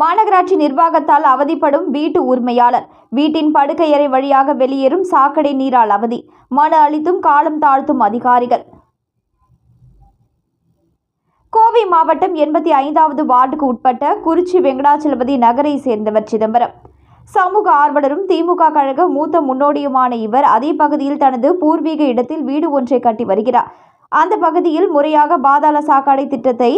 மாநகராட்சி நிர்வாகத்தால் அவதிப்படும் வீட்டு உரிமையாளர். வீட்டின் படுக்கையறை வழியாக வெளியேறும் சாக்கடை நீரால் அவதி. மன அளித்தும் காலம் தாழ்த்தும் அதிகாரிகள். கோவை மாவட்டம் எண்பத்தி ஐந்தாவது வார்டுக்கு உட்பட்ட குறிச்சி வெங்கடாச்சலபதி நகரை சேர்ந்தவர் சிதம்பரம். சமூக ஆர்வலரும் திமுக கழக மூத்த முன்னோடியுமான இவர் அதே பகுதியில் தனது பூர்வீக இடத்தில் வீடு ஒன்றை கட்டி வருகிறார். அந்த பகுதியில் முறையாக பாதாள சாக்கடை திட்டத்தை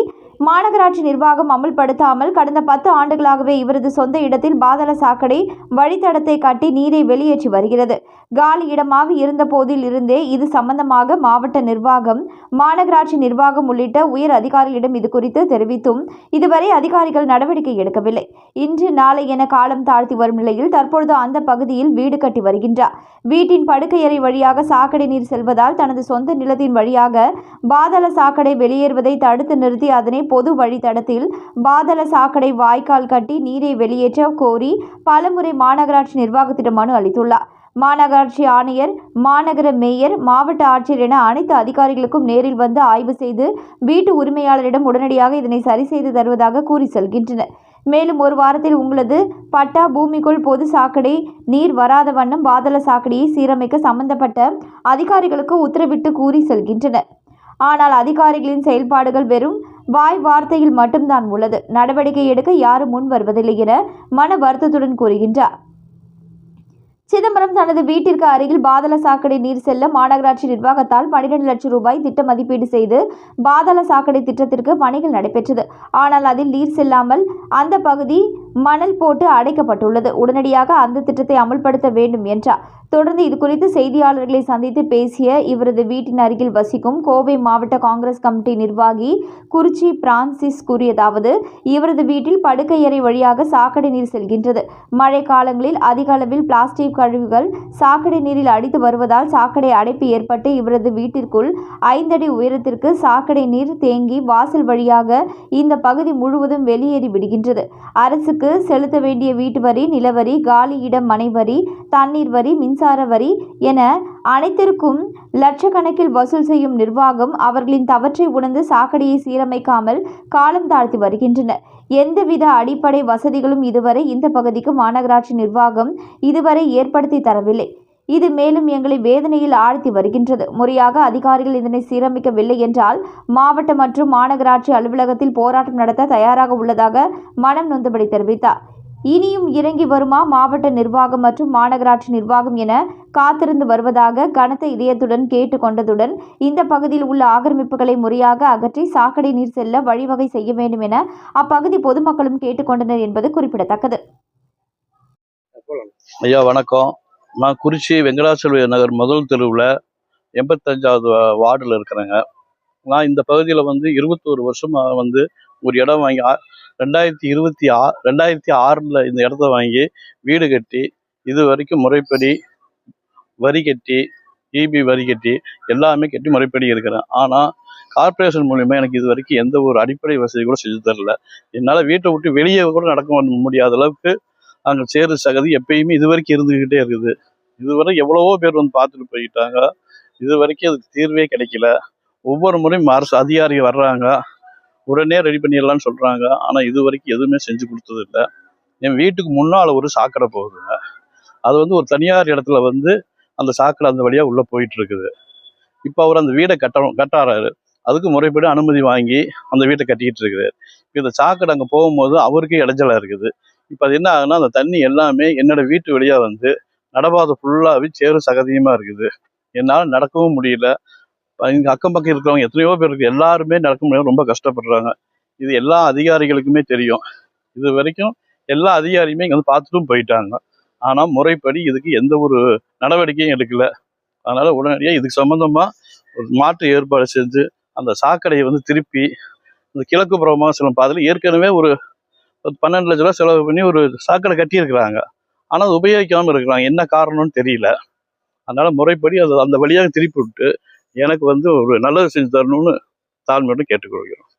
மாநகராட்சி நிர்வாகம் அமல்படுத்தாமல் கடந்த பத்து ஆண்டுகளாகவே இவரது சொந்த இடத்தில் பாதாள சாக்கடை வழித்தடத்தை கட்டி நீரை வெளியேற்றி வருகிறது. காலி இடமாக இருந்த போதில் இருந்தே இது சம்பந்தமாக மாவட்ட நிர்வாகம் மாநகராட்சி நிர்வாகம் உள்ளிட்ட உயர் அதிகாரிகளிடம் இது குறித்து தெரிவித்தும் இதுவரை அதிகாரிகள் நடவடிக்கை எடுக்கவில்லை. இன்று நாளை என காலம் தாழ்த்தி வரும் நிலையில் தற்பொழுது அந்த பகுதியில் வீடு கட்டி வருகின்றார். வீட்டின் படுக்கையறை வழியாக சாக்கடை நீர் செல்வதால் தனது சொந்த நிலத்தின் வழியாக பாதாள சாக்கடை வெளியேறுவதை தடுத்து நிறுத்தி அதனை பொது வழித்தடத்தில் பாதாள சாக்கடை வாய்க்கால் கட்டி நீரை வெளியேற்ற கோரி பலமுறை மாநகராட்சி நிர்வாகத்திடம் மனு அளித்துள்ளார். மாநகராட்சி ஆணையர் மாநகர மேயர் மாவட்ட ஆட்சியர் என அனைத்து அதிகாரிகளுக்கும் நேரில் வந்து ஆய்வு செய்து வீட்டு உரிமையாளரிடம் உடனடியாக இதனை சரி செய்து தருவதாக கூறி செல்கின்றனர். மேலும் ஒரு வாரத்தில் உங்களது பட்டா பூமிக்குள் பொது சாக்கடை நீர் வராத வண்ணம் பாதாள சாக்கடையை சீரமைக்க சம்பந்தப்பட்ட அதிகாரிகளுக்கு உத்தரவிட்டு கூறி செல்கின்றனர். ஆனால் அதிகாரிகளின் செயல்பாடுகள் வெறும் வாய் வார்த்தையில் மட்டும்தான் உள்ளது. நடவடிக்கை எடுக்க யாரும் முன் வருவதில்லை என மன வருத்தத்துடன் கூறுகின்றார். சிதம்பரம் தனது வீட்டிற்கு அருகில் பாதள சாக்கடை நீர் செல்ல மாநகராட்சி நிர்வாகத்தால் பனிரெண்டு லட்சம் ரூபாய் திட்ட மதிப்பீடு செய்து பாதள சாக்கடை திட்டத்திற்கு பணிகள் நடைபெற்றது. ஆனால் அதில் நீர் செல்லாமல் அந்த பகுதி மணல் போட்டு அடைக்கப்பட்டுள்ளது. உடனடியாக அந்த திட்டத்தை அமல்படுத்த வேண்டும் என்றார். தொடர்ந்து இதுகுறித்து செய்தியாளர்களை சந்தித்து பேசிய இவரது வீட்டின் அருகில் வசிக்கும் கோவை மாவட்ட காங்கிரஸ் கமிட்டி நிர்வாகி குறிச்சி பிரான்சிஸ் கூறியதாவது இவரது வீட்டில் படுக்கையறை வழியாக சாக்கடை நீர் செல்கின்றது. மழை காலங்களில் அதிக அளவில் பிளாஸ்டிக் கழிவுகள் சாக்கடை நீரில் அடித்து வருவதால் சாக்கடை அடைப்பு ஏற்பட்டு இவரது வீட்டிற்குள் ஐந்தடி உயரத்திற்கு சாக்கடை நீர் தேங்கி வாசல் வழியாக இந்த பகுதி முழுவதும் வெளியேறி விடுகின்றது அரசுக்கு செலுத்த வேண்டிய வீட்டு வரி நிலவரி காலி இடம் மனை வரி தண்ணீர் வரி மின்சார வரி என அனைத்திற்கும் லட்சக்கணக்கில் வசூல் செய்யும் நிர்வாகம் அவர்களின் தவற்றை உணர்ந்து சாக்கடையை சீரமைக்காமல் காலம் தாழ்த்தி வருகின்றனர். எந்தவித அடிப்படை வசதிகளும் இதுவரை இந்த பகுதிக்கு மாநகராட்சி நிர்வாகம் இதுவரை ஏற்படுத்தி தரவில்லை. இது மேலும் எங்களை வேதனையில் ஆழ்த்தி வருகின்றது. முறையாக அதிகாரிகள் இதனை சீரமைக்கவில்லை என்றால் மாவட்ட மற்றும் மாநகராட்சி அலுவலகத்தில் போராட்டம் நடத்த தயாராக உள்ளதாக மனம் நொந்தபடி தெரிவித்தார். இனியும் இறங்கி வருமா மாவட்ட நிர்வாகம் மற்றும் மாநகராட்சி நிர்வாகம் என காத்திருந்து வருவதாக கனத்த இதயத்துடன் கேட்டுக்கொண்டதுடன் இந்த பகுதியில் உள்ள ஆக்கிரமிப்புகளை முறையாக அகற்றி சாக்கடை நீர் செல்ல வழிவகை செய்ய வேண்டும் என அப்பகுதி பொதுமக்களும் கேட்டுக்கொண்டனர் என்பது குறிப்பிடத்தக்கது. ஐயா வணக்கம். நான் குறிச்சி வெங்கடாச்சலபதி நகர் முதல் தெருவில் எண்பத்தஞ்சாவது வார்டில் இருக்கிறேங்க. நான் இந்த பகுதியில் வந்து இருபத்தோரு வருஷமாக வந்து ஒரு இடம் வாங்கி ஆ- ரெண்டாயிரத்தி இருபத்தி ஆ ரெண்டாயிரத்தி ஆறில் இந்த இடத்த வாங்கி வீடு கட்டி இது வரைக்கும் முறைப்படி வரி கட்டி இபி வரி கட்டி எல்லாமே கட்டி முறைப்படி இருக்கிறேன். ஆனால் கார்ப்பரேஷன் மூலிமா எனக்கு இது வரைக்கும் எந்த ஒரு அடிப்படை வசதி கூட செஞ்சு தரல. என்னால் வீட்டை விட்டு வெளியே கூட நடக்க முடியாத அளவுக்கு அங்கே சேரு சகதி எப்பயுமே இது வரைக்கும் இருந்துக்கிட்டே இருக்குது. இதுவரை எவ்வளவோ பேர் வந்து பார்த்துட்டு போயிட்டாங்க. இது வரைக்கும் அதுக்கு தீர்வே கிடைக்கல. ஒவ்வொரு முறையும் அரசு அதிகாரி வர்றாங்க. உடனே ரெடி பண்ணிடலாம்னு சொல்கிறாங்க ஆனால் இது வரைக்கும் எதுவுமே செஞ்சு கொடுத்தது இல்லை என் வீட்டுக்கு முன்னால் ஒரு சாக்கடை போகுதுங்க அது வந்து ஒரு தனியார் இடத்துல வந்து அந்த சாக்கடை அந்த வழியாக உள்ளே போயிட்டு இருக்குது. இப்போ அவர் அந்த வீடை கட்டணும் கட்டாராரு அதுக்கு முறைப்படி அனுமதி வாங்கி அந்த வீட்டை கட்டிக்கிட்டு இருக்குது இப்போ இந்த சாக்கடை அங்கே போகும்போது அவருக்கே இடைஞ்சலாக இருக்குது. இப்போ அது என்ன ஆகுதுன்னா அந்த தண்ணி எல்லாமே என்னோட வீட்டு வழியாக வந்து நடபாதை ஃபுல்லாகவே சேரும் சகதியமாக இருக்குது. என்னால் நடக்கவும் முடியல. இங்கே அக்கம் பக்கம் இருக்கிறவங்க எத்தனையோ பேர் இருக்குது எல்லாருமே நடக்க முடியாது ரொம்ப கஷ்டப்படுறாங்க. இது எல்லா அதிகாரிகளுக்குமே தெரியும். இது வரைக்கும் எல்லா அதிகாரியுமே இங்கே வந்து பார்த்துட்டும் போயிட்டாங்க. ஆனால் முறைப்படி இதுக்கு எந்த ஒரு நடவடிக்கையும் எடுக்கல. அதனால் உடனடியாக இதுக்கு சம்மந்தமாக ஒரு மாற்று ஏற்பாடு செஞ்சு அந்த சாக்கடையை வந்து திருப்பி இந்த கிழக்கு புறமாக சில பாதையில் ஏற்கனவே ஒரு பன்னெண்டு லட்ச ரூபா செலவு பண்ணி ஒரு சாக்கடை கட்டியிருக்கிறாங்க. ஆனால் அது உபயோகிக்காமல் இருக்கிறாங்க. என்ன காரணம்னு தெரியல. அதனால முறைப்படி அது அந்த வழியாக திருப்பி விட்டு எனக்கு வந்து ஒரு நல்லது செஞ்சு தரணும்னு தாழ்மையோடு கேட்டுக்கொள்கிறோம்.